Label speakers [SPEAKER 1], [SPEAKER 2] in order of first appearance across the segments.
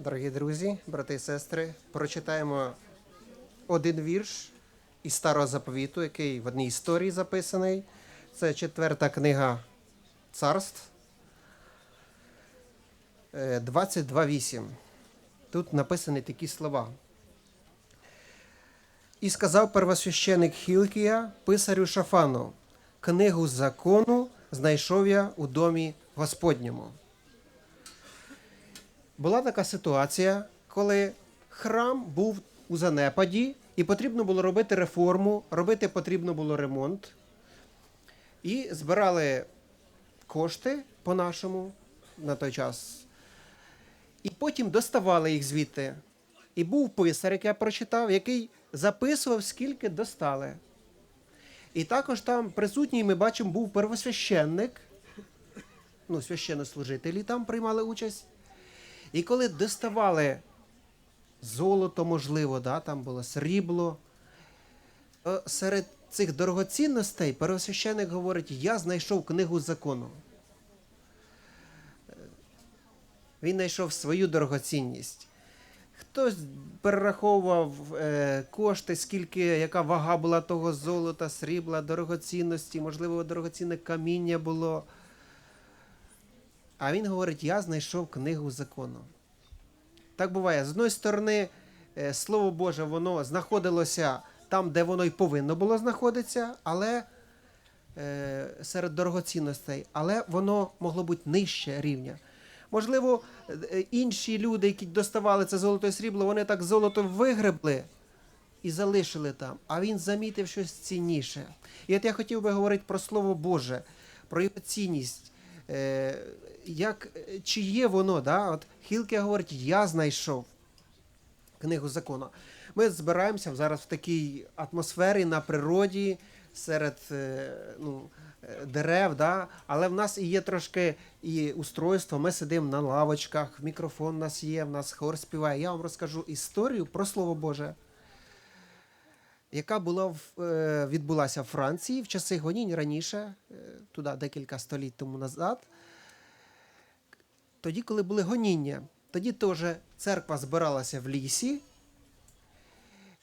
[SPEAKER 1] Дорогі друзі, брати і сестри, прочитаємо один вірш із старого заповіту, який в одній історії записаний. Це четверта книга царств. е, 22.8. Тут написані такі слова. І сказав первосвященик Хілкія писарю Шафану: книгу закону знайшов я у домі Господньому. Була така ситуація, коли храм був у занепаді, і потрібно було робити реформу, робити потрібно було ремонт. І збирали кошти по-нашому на той час. І потім доставали їх звідти. І був писар, який я прочитав, який записував, скільки достали. І також там присутній, ми бачимо, був первосвященник. Ну, священнослужителі там приймали участь. І коли доставали золото, можливо, да, там було срібло, е, серед цих дорогоцінностей первосвященик говорить: я знайшов книгу закону. Е, Він знайшов свою дорогоцінність. Хтось перераховував е, кошти, скільки, яка вага була того золота, срібла, дорогоцінності, можливо, дорогоцінне каміння було. А він говорить: я знайшов книгу закону. Так буває. З одної сторони, е, Слово Боже, воно знаходилося там, де воно й повинно було знаходитися, але е, серед дорогоцінностей, але воно могло бути нижче рівня. Можливо, е, інші люди, які доставали це золото і срібло, вони так золото вигребли і залишили там, а він замітив щось цінніше. І от я хотів би говорити про Слово Боже, про його цінність. Е, як, чи є воно, да? От Хілке говорить, я знайшов книгу закону. Ми збираємося зараз в такій атмосфері на природі, серед е, ну, е, дерев, да? але в нас і є трошки і устройство. Ми сидимо на лавочках, мікрофон у нас є, в нас хор співає. Я вам розкажу історію про Слово Боже, яка була в, е, відбулася в Франції в часи гонінь раніше, е, туди декілька століть тому назад. Тоді, коли були гоніння, тоді теж церква збиралася в лісі.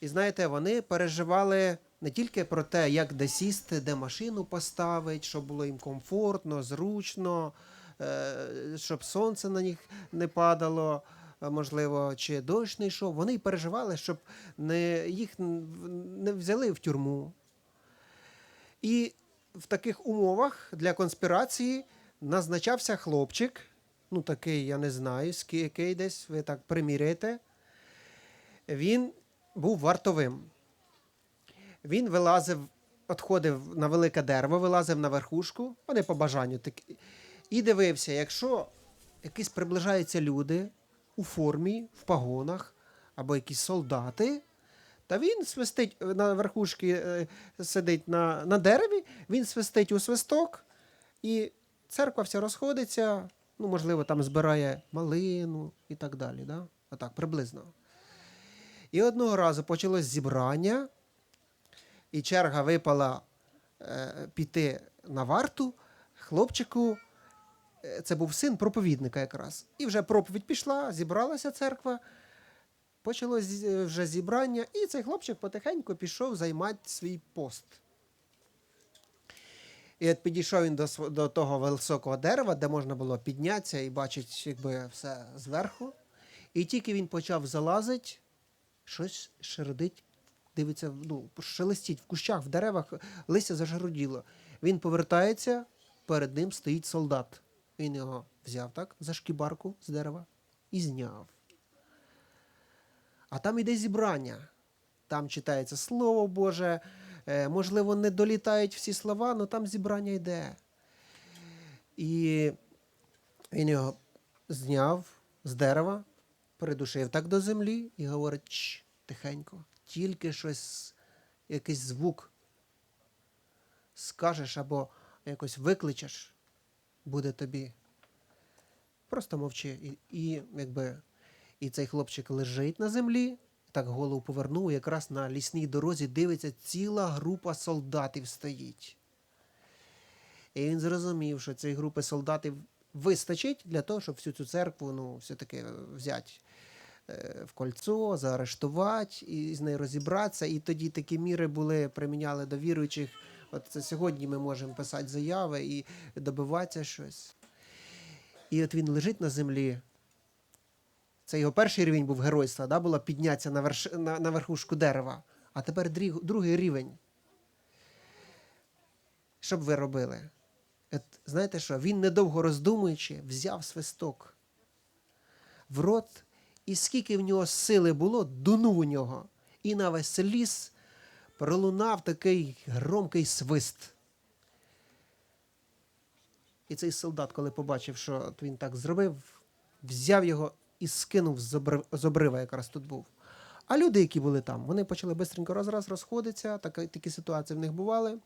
[SPEAKER 1] І знаєте, вони переживали не тільки про те, як де сісти, де машину поставити, щоб було їм комфортно, зручно, е, щоб сонце на них не падало, можливо, чи дощ не йшов. Вони переживали, щоб не, їх не взяли в тюрму. І в таких умовах для конспірації назначався хлопчик, ну такий, я не знаю, який десь, ви так приміряєте. Він був вартовим. Він вилазив, відходив на велике дерево, вилазив на верхушку, вони по бажанню такі. І дивився, якщо якісь приближаються люди у формі, в погонах, або якісь солдати, та він свистить е, на верхушці, е, сидить на, на дереві, він свистить у свисток, і церква вся розходиться, ну, можливо, там збирає малину і так далі. Да? Отак, приблизно. І одного разу почалось зібрання, і черга випала е, піти на варту. Хлопчику, це був син проповідника якраз. І вже проповідь пішла, зібралася церква, почалось е, вже зібрання, і цей хлопчик потихеньку пішов займати свій пост. І от підійшов він до, до того високого дерева, де можна було піднятися і бачити якби, все зверху. І тільки він почав залазити, щось шердить, дивиться, ну, шелестіть в кущах, в деревах, листя зажаруділо. Він повертається, перед ним стоїть солдат. Він його взяв так, за шкібарку з дерева і зняв. А там іде зібрання. Там читається Слово Боже. Е, можливо, не долітають всі слова, але там зібрання йде. І він його зняв з дерева, придушив так до землі і говорить: Чш, тихенько, тільки щось, якийсь звук скажеш або якось викличеш, буде тобі. Просто мовчи. І, і якби і цей хлопчик лежить на землі, так голову повернув, якраз на лісній дорозі дивиться, ціла група солдатів стоїть. І він зрозумів, що цієї групи солдатів вистачить для того, щоб всю цю церкву ну, все-таки взяти е, в кольцо, заарештувати і з нею розібратися. І тоді такі міри були, приміняли до віруючих. От сьогодні ми можемо писати заяви і добиватися щось. І от він лежить на землі. Це його перший рівень був геройства, да, було піднятися на, верш... на, на верхушку дерева. А тепер другий рівень. Що б ви робили? От, знаєте що? Він, недовго роздумуючи, взяв свисток в рот, і скільки в нього сили було, дунув у нього. І на весь ліс пролунав такий громкий свист. І цей солдат, коли побачив, що він так зробив, взяв його і скинув з обрива, якраз тут був. А люди, які були там, вони почали бистренько раз-раз розходитися, така, такі ситуації в них бували.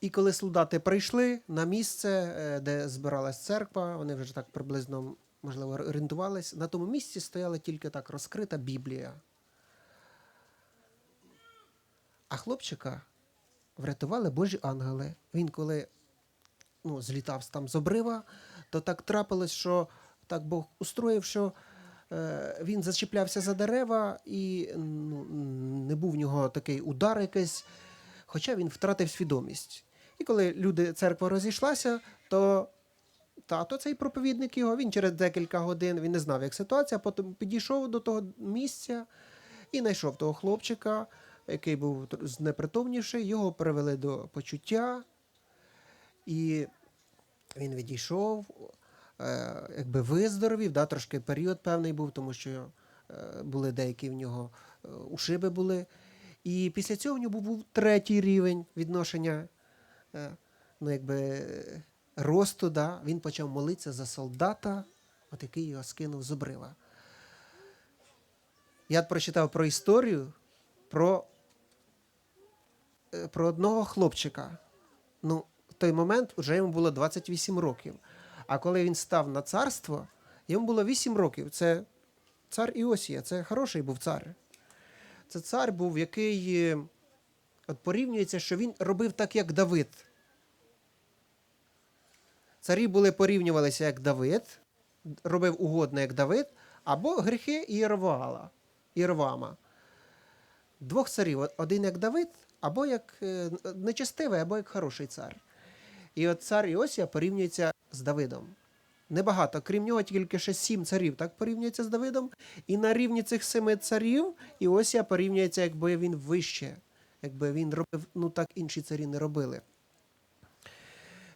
[SPEAKER 1] І коли солдати прийшли на місце, е, де збиралась церква, вони вже так приблизно, можливо, орієнтувались, на тому місці стояла тільки так розкрита Біблія. А хлопчика врятували Божі ангели. Він коли ну, злітав там з обрива, то так трапилось, що так Бог устроїв, що е, він зачіплявся за дерева, і ну, не був в нього такий удар якийсь, хоча він втратив свідомість. І коли люди, церква розійшлася, то тато, цей проповідник його, він через декілька годин він не знав, як ситуація, потім підійшов до того місця і знайшов того хлопчика, який був знепритомніший, його привели до почуття, і він відійшов, е, якби виздоровів, да, трошки період певний був, тому що е, були деякі в нього е, ушиби були. І після цього в нього був, третій рівень відношення ну, якби, росту. Да. Він почав молитися за солдата, от який його скинув з обрива. Я прочитав про історію про, про одного хлопчика. Ну, в той момент вже йому було 28 років. А коли він став на царство, йому було 8 років. Це цар Іосія, це хороший був цар. Це цар був, який е, от порівнюється, що він робив так, як Давид. Царі були порівнювалися як Давид, робив угодно, як Давид, або гріхи Єровала, Єровама. Двох царів: один як Давид, або як е, нечестивий, або як хороший цар. І от цар Іосія порівнюється з Давидом. Небагато, крім нього, тільки ще сім царів так порівнюється з Давидом. І на рівні цих семи царів Іосія порівнюється, якби він вище, якби він робив, ну так інші царі не робили.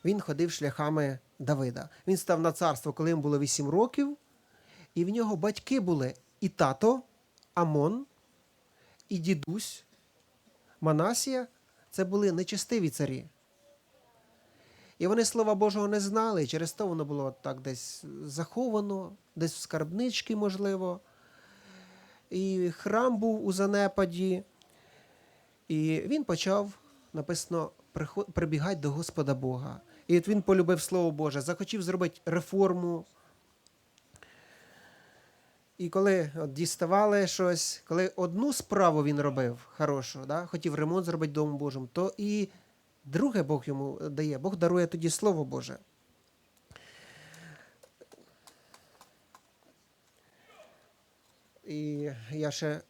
[SPEAKER 1] Він ходив шляхами Давида. Він став на царство, коли йому було 8 років, і в нього батьки були і тато, Амон, і дідусь, Манасія. Це були нечестиві царі. І вони Слова Божого не знали, і через то воно було так десь заховано, десь в скарбничці, можливо. І храм був у занепаді. І він почав, написано, прибігати до Господа Бога. І от він полюбив Слово Боже, захотів зробити реформу. І коли от діставали щось, коли одну справу він робив хорошу, да, хотів ремонт зробити Дому Божому, то і друге Бог йому дає. Бог дарує тоді Слово Боже. І я ще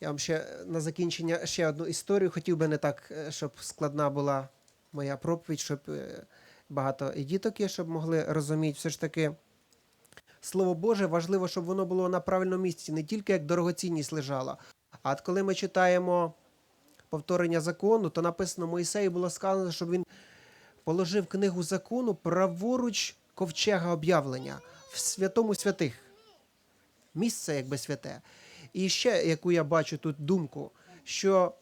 [SPEAKER 1] я вам ще на закінчення ще одну історію. Хотів би не так, е, щоб складна була моя проповідь, щоб е, багато і діток є, щоб могли розуміти. Все ж таки, Слово Боже важливо, щоб воно було на правильному місці, не тільки як дорогоцінність лежала. А от коли ми читаємо повторення закону, то написано Моїсею було сказано, щоб він положив книгу закону праворуч ковчега об'явлення в святому святих місце якби святе. І ще, яку я бачу тут думку, що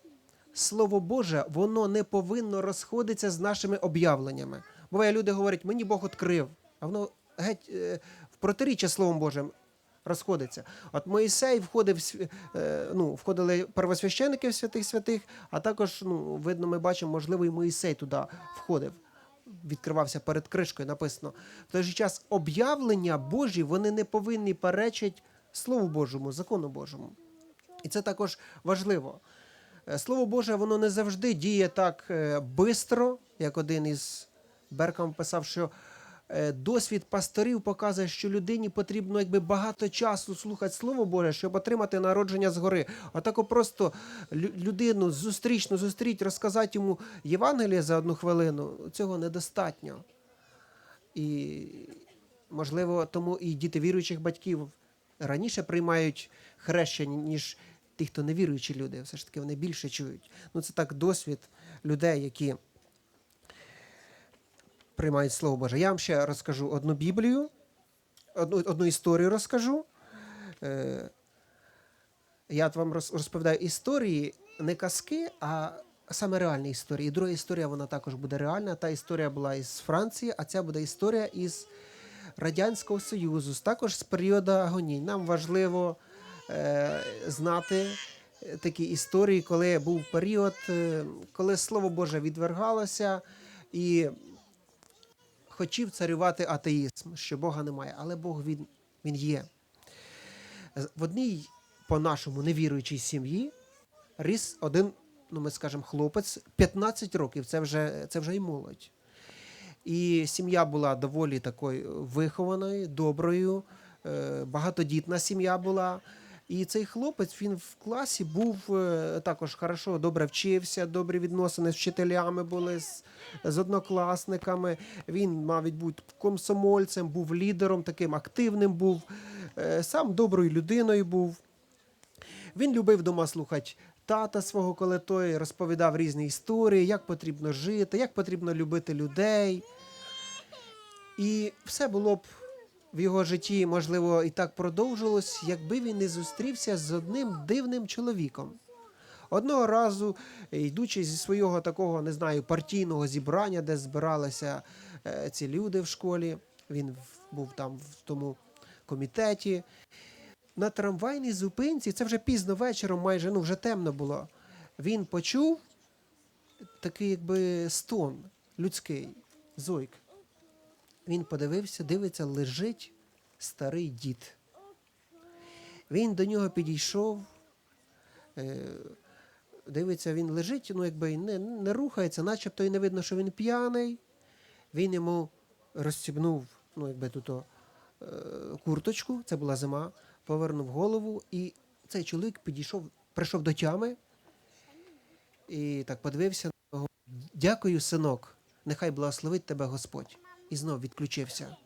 [SPEAKER 1] Слово Боже, воно не повинно розходитися з нашими об'явленнями. Буває, люди говорять, мені Бог відкрив, а воно геть е, протиріччя Словом Божим розходиться. От Моїсей входив, е, ну, входили первосвященники святих святих, а також, ну, видно, ми бачимо, можливо, і Моїсей туди входив. Відкривався перед кришкою, написано. В той же час об'явлення Божі вони не повинні перечити Слову Божому, закону Божому. І це також важливо. Е, Слово Боже, воно не завжди діє так е, бистро, як один із Беркам писав, що досвід пасторів показує, що людині потрібно якби багато часу слухати Слово Боже, щоб отримати народження згори. А тако просто лю- людину зустрічну зустріть, розказати йому Євангеліє за одну хвилину, цього недостатньо. І, можливо, тому і діти віруючих батьків раніше приймають хрещення, ніж ті, хто не віруючі люди. Все ж таки вони більше чують. Ну, це так досвід людей, які приймають Слово Боже. Я вам ще розкажу одну Біблію, одну, одну історію розкажу. Е, я вам розповідаю історії, не казки, а саме реальні історії. І друга історія вона також буде реальна. Та історія була із Франції, а ця буде історія із Радянського Союзу, також з періоду агоній. Нам важливо е, знати е, такі історії, коли був період, е, коли Слово Боже відвергалося і хотів царювати атеїзм, що Бога немає, але Бог він, він є. В одній, по-нашому, невіруючій сім'ї ріс один, ну ми скажемо, хлопець 15 років, це вже, це вже і молодь. І сім'я була доволі такою вихованою, доброю, е, багатодітна сім'я була. І цей хлопець він в класі був е, також хорошо, добре вчився, добрі відносини з вчителями були, з, з однокласниками. Він, мабуть, бути комсомольцем, був лідером, таким активним був, е, сам доброю людиною був. Він любив вдома слухати тата свого, коли той розповідав різні історії, як потрібно жити, як потрібно любити людей. І все було б в його житті, можливо, і так продовжилось, якби він не зустрівся з одним дивним чоловіком. Одного разу, йдучи зі свого такого, не знаю, партійного зібрання, де збиралися е, ці люди в школі, він був там в тому комітеті. На трамвайній зупинці, це вже пізно вечором, майже ну вже темно було. Він почув такий, якби стон людський, зойк. Він подивився, дивиться, лежить старий дід. Він до нього підійшов, е, дивиться, він лежить, ну якби не, не рухається, начебто і не видно, що він п'яний. Він йому розстібнув, ну, якби тут е, курточку, це була зима, повернув голову, і цей чоловік підійшов, прийшов до тями і так подивився. Дякую, синок, нехай благословить тебе Господь. І знов відключився.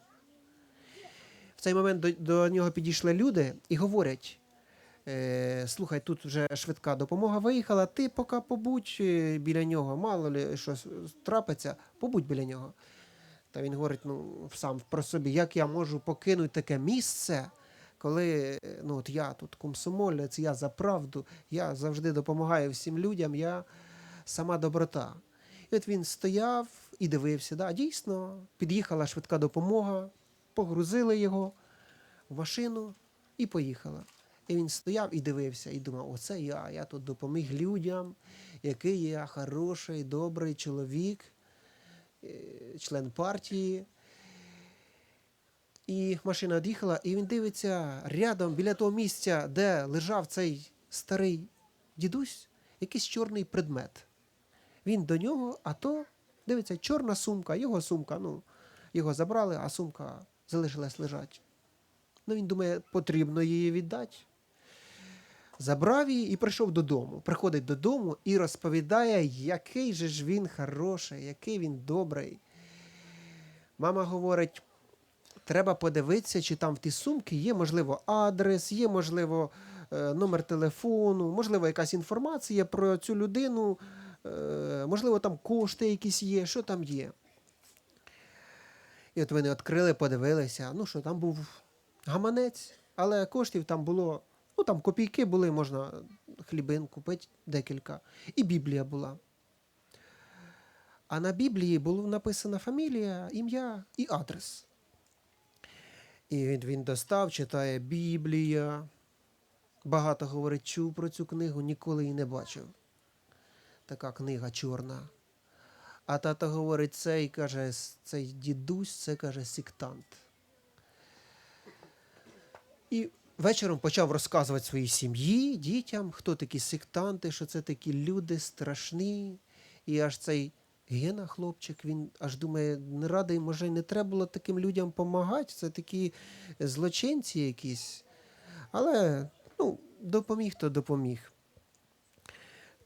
[SPEAKER 1] В цей момент до, до нього підійшли люди і говорять: е, слухай, тут вже швидка допомога виїхала, ти поки побудь е, біля нього, мало ли щось трапиться, побудь біля нього. Та він говорить: ну, сам про собі, як я можу покинути таке місце, коли ну, от я тут комсомолець, я за правду, я завжди допомагаю всім людям, я сама доброта. І от він стояв і дивився. Да, дійсно, під'їхала швидка допомога, погрузили його в машину і поїхала. І він стояв і дивився, і думав: оце я, я тут допоміг людям, який я хороший, добрий чоловік, е, член партії. І машина від'їхала, і він дивиться рядом біля того місця, де лежав цей старий дідусь, якийсь чорний предмет. Він до нього, а то дивиться, чорна сумка, його сумка. Ну, його забрали, а сумка залишилась лежати. Ну, він думає, потрібно її віддати. Забрав її і прийшов додому. Приходить додому і розповідає, який же ж він хороший, який він добрий. Мама говорить: треба подивитися, чи там в тій сумці є, можливо, адрес, є, можливо, е, номер телефону, можливо, якась інформація про цю людину, можливо, там кошти якісь є, що там є. І от вони відкрили, подивилися. Ну що, там був гаманець, але коштів там було, ну там копійки були, можна хлібин купити декілька. І Біблія була. А на Біблії було написана фамілія, ім'я і адрес. І він достав, читає Біблія. Багато говорить, чув про цю книгу, ніколи її не бачив. Така книга чорна. А тато говорить, цей каже, цей дідусь, це каже сектант. І вечором почав розказувати своїй сім'ї, дітям, хто такі сектанти, що це такі люди страшні. І аж цей Гена, хлопчик, він аж думає, не радий, може, не треба було таким людям допомагати. Це такі злочинці якісь. Але ну, допоміг, то допоміг.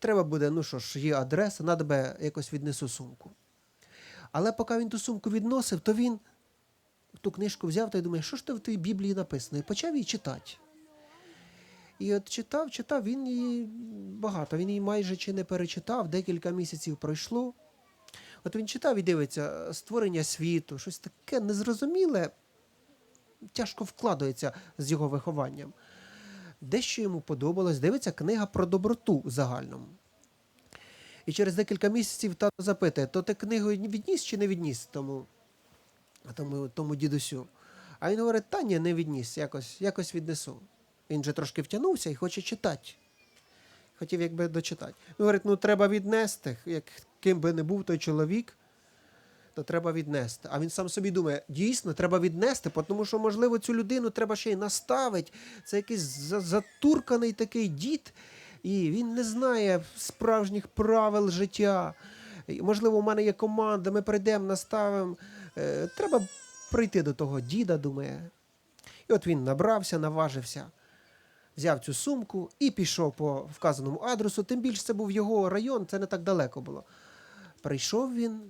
[SPEAKER 1] Треба буде, ну що ж, є адреса, на тебе якось віднесу сумку. Але поки він ту сумку відносив, то він ту книжку взяв та й думає, що ж то в тій Біблії написано, і почав її читати. І от читав, читав, він її багато, він її майже чи не перечитав, декілька місяців пройшло. От він читав і дивиться створення світу, щось таке незрозуміле, тяжко вкладається з його вихованням. Дещо йому подобалось, дивиться книга про доброту загальному. І через декілька місяців тато запитує, то ти книгу відніс чи не відніс тому, тому, тому дідусю? А він говорить, та ні, не відніс, якось, якось віднесу. Він же трошки втягнувся і хоче читати. Хотів якби дочитати. Він говорить, ну треба віднести, як ким би не був той чоловік, то треба віднести. А він сам собі думає, дійсно, треба віднести, тому що, можливо, цю людину треба ще й наставити. Це якийсь затурканий такий дід, і він не знає справжніх правил життя. Можливо, у мене є команда, ми прийдемо, наставимо. Е, треба прийти до того діда, думає. І от він набрався, наважився, взяв цю сумку і пішов по вказаному адресу. Тим більше це був його район, це не так далеко було. Прийшов він,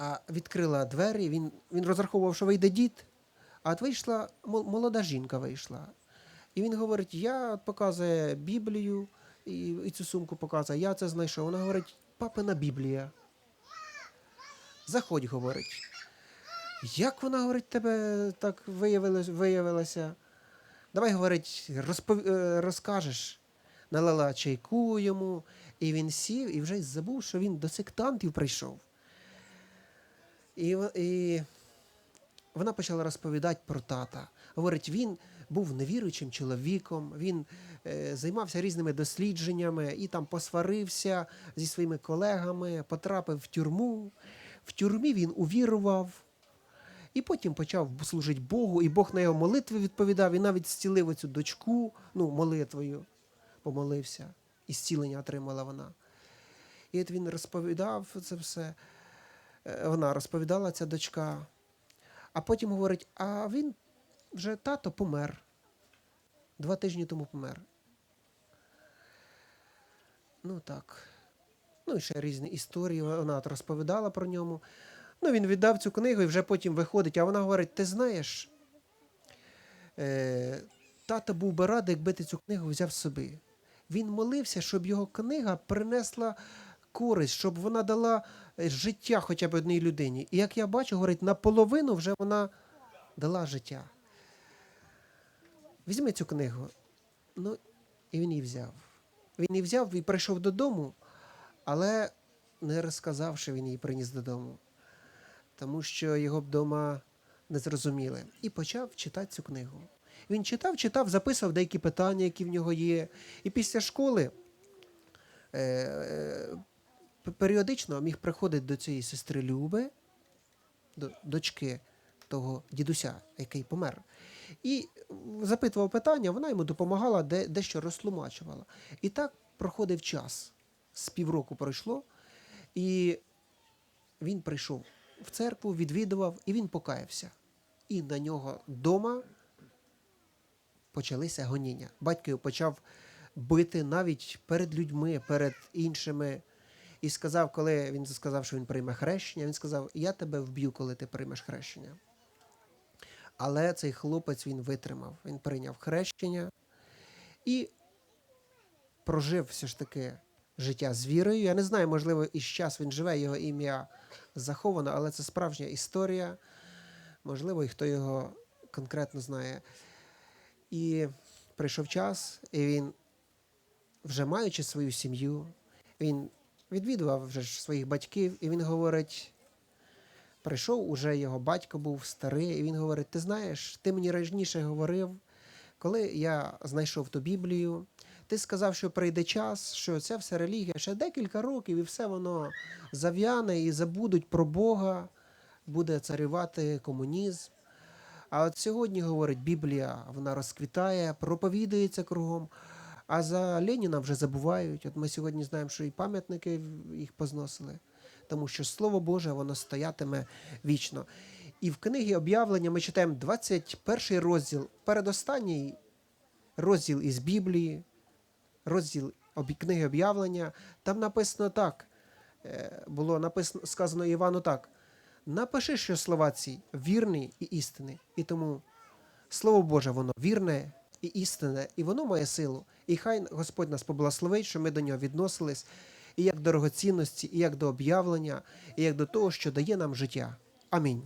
[SPEAKER 1] а відкрила двері, він, він розраховував, що вийде дід, а от вийшла молода жінка вийшла. І він говорить: я от показує Біблію, і, і цю сумку показує, я це знайшов. Вона говорить, папина Біблія. Заходь, говорить. Як вона, говорить, тебе так виявилось, виявилася? Давай, говорить, розпов... е, розкажеш. Налила чайку йому, і він сів і вже забув, що він до сектантів прийшов. І, і вона почала розповідати про тата. Говорить, він був невіруючим чоловіком, він е, займався різними дослідженнями і там посварився зі своїми колегами, потрапив в тюрму. В тюрмі він увірував. І потім почав служити Богу, і Бог на його молитви відповідав, і навіть зцілив оцю дочку, ну, молитвою помолився, і зцілення отримала вона. І от він розповідав це все. Е, Вона розповідала ця дочка. А потім говорить: а він вже тато помер. Два тижні тому помер. Ну так. Ну і ще різні історії. Вона розповідала про ньому. Ну, він віддав цю книгу і вже потім виходить, а вона говорить: ти знаєш, е, тато був би радий, якби ти цю книгу взяв собі. Він молився, щоб його книга принесла користь, щоб вона дала е, життя хоча б одній людині. І як я бачу, говорить, наполовину вже вона дала життя. Візьми цю книгу. Ну, і він її взяв. Він її взяв і прийшов додому, але не розказав, що він її приніс додому тому що його вдома не зрозуміли. І почав читати цю книгу. Він читав, читав, записував деякі питання, які в нього є. І після школи е, е, періодично міг приходити до цієї сестри Люби, до дочки того дідуся, який помер. І запитував питання, вона йому допомагала, де, дещо розтлумачувала. І так проходив час. З півроку пройшло, і він прийшов в церкву, відвідував, і він покаявся. І на нього вдома почалися гоніння. Батько його почав бити навіть перед людьми, перед іншими. І сказав, коли він сказав, що він прийме хрещення, він сказав: Я тебе вб'ю, коли ти приймеш хрещення. Але цей хлопець він витримав. Він прийняв хрещення і прожив все ж таки життя з вірою. Я не знаю, можливо, і час він живе, його ім'я заховано, але це справжня історія. Можливо, і хто його конкретно знає. І прийшов час, і він, вже маючи свою сім'ю, він відвідував вже ж своїх батьків, і він говорить: прийшов, уже його батько був старий, і він говорить: Ти знаєш, ти мені раніше говорив, коли я знайшов ту Біблію, ти сказав, що прийде час, що ця вся релігія ще декілька років, і все воно зав'яне і забудуть про Бога, буде царювати комунізм. А от сьогодні, говорить, Біблія, вона розквітає, проповідується кругом. А за Леніна вже забувають. От ми сьогодні знаємо, що і пам'ятники їх позносили, тому що Слово Боже, воно стоятиме вічно. І в книгі об'явлення ми читаємо 21 розділ, передостанній розділ із Біблії, розділ книги об'явлення. Там написано так. е, Було написано сказано Івану так. Напиши, що слова ці вірні і істинні. І тому Слово Боже, воно вірне і істинне, і воно має силу. І хай Господь нас поблагословить, що ми до нього відносились і як до дорогоцінності, і як до об'явлення, і як до того, що дає нам життя. Амінь.